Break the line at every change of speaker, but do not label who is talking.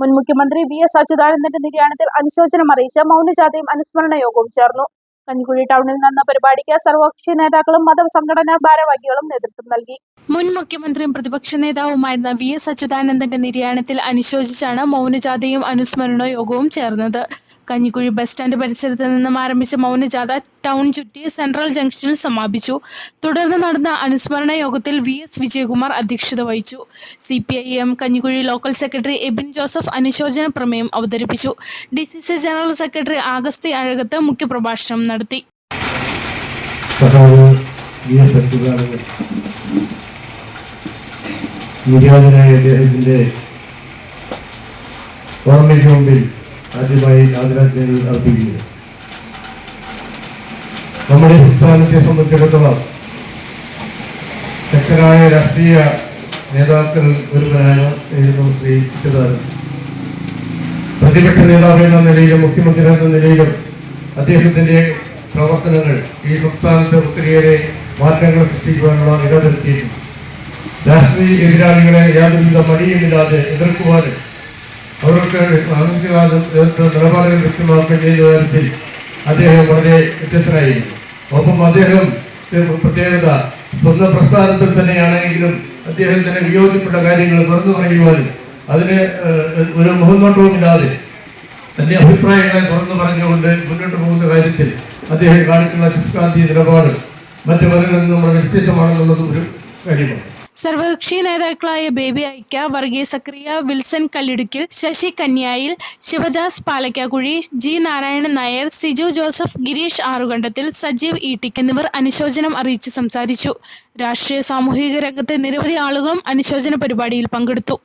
മുൻ മുഖ്യമന്ത്രി V S അച്യുതാനന്ദന്റെ നിര്യാണത്തിൽ അനുശോചനം അറിയിച്ച മൗനജാഥയും അനുസ്മരണ യോഗവും ചേർന്നു. കഞ്ഞിക്കുഴി ടൗണിൽ നടന്ന പരിപാടിക്ക് സർവകക്ഷി നേതാക്കളും മതസംഘടനാ ഭാരവാഹികളും നേതൃത്വം നൽകി. മുൻ മുഖ്യമന്ത്രിയും പ്രതിപക്ഷ നേതാവുമായിരുന്ന വി എസ് അച്യുതാനന്ദന്റെ നിര്യാണത്തിൽ അനുശോചിച്ചാണ് മൗനജാഥയും അനുസ്മരണ യോഗവും ചേർന്നത്. കഞ്ഞിക്കുഴി ബസ് സ്റ്റാൻഡ് പരിസരത്ത് നിന്നും ആരംഭിച്ച മൗനജാഥ ടൗൺ ചുറ്റി സെൻട്രൽ ജംഗ്ഷനിൽ സമാപിച്ചു. തുടർന്ന് നടന്ന അനുസ്മരണ യോഗത്തിൽ വി എസ് വിജയകുമാർ അധ്യക്ഷത വഹിച്ചു. C P I M Kanjikuzhi local secretary Ebin Joseph അനുശോചന പ്രമേയം അവതരിപ്പിച്ചു. D C C general secretary Agasthi Azhakath മുഖ്യപ്രഭാഷണം നടത്തി.
ഓർമ്മയ്ക്ക് മുമ്പിൽ ആദ്യമായി ആദരാഞ്ജലികൾ അർപ്പിക്കുന്നു. നമ്മുടെ സംസ്ഥാനത്തെ സംബന്ധിച്ചിടത്തോളം ശക്തരായ രാഷ്ട്രീയ നേതാക്കൾ ഒരുവനായിരുന്നു ശ്രീ അച്യുതാനന്ദൻ പ്രതിപക്ഷ നേതാവ് എന്ന നിലയിലും മുഖ്യമന്ത്രി എന്ന നിലയിലും അദ്ദേഹത്തിന്റെ പ്രവർത്തനങ്ങൾ ഈ സംസ്ഥാനത്ത് ഒത്തിരിയേറെ മാറ്റങ്ങൾ സൃഷ്ടിക്കുവാനുള്ള ഇടവരുത്തിയിട്ടുണ്ട് രാഷ്ട്രീയ എതിരാളികളെ യാതൊരുവിധ മടിയുമില്ലാതെ എതിർക്കുവാനും അവർക്ക് മാനസികവാദം നിലപാടുകൾ വ്യക്തമാക്കുകയും ചെയ്ത കാര്യത്തിൽ അദ്ദേഹം വളരെ വ്യത്യസ്തനായിരുന്നു ഒപ്പം അദ്ദേഹം പ്രത്യേകത സ്വന്തം പ്രസ്ഥാനത്തിൽ തന്നെയാണെങ്കിലും അദ്ദേഹം തന്നെ വിയോജിപ്പെട്ട കാര്യങ്ങൾ തുറന്നു പറയുവാനും അതിന് ഒരു മുഖംനോട്ടവുമില്ലാതെ തന്റെ അഭിപ്രായങ്ങളെ തുറന്നു പറഞ്ഞുകൊണ്ട് മുന്നോട്ട് പോകുന്ന കാര്യത്തിൽ അദ്ദേഹം കാണിക്കുന്ന ശുഷ്കാന്തി നിലപാട് മറ്റു പലരിൽ നിന്നും വളരെ വ്യത്യസ്തമാണെന്നുള്ളതും ഒരു കാര്യമാണ്.
സർവകക്ഷി നേതാക്കളായ Baby Aikya Varghese Sakriya Wilson Kallidukkil Sasi Kanyayil Sivadas Palakkakuzhi G Narayanan Nair Siju Joseph Girish Arukandathil Sajeev Eettik എന്നിവർ അനുശോചനം അറിയിച്ച് സംസാരിച്ചു. രാഷ്ട്രീയ സാമൂഹിക രംഗത്തെ നിരവധി ആളുകളും അനുശോചന പരിപാടിയിൽ പങ്കെടുത്തു.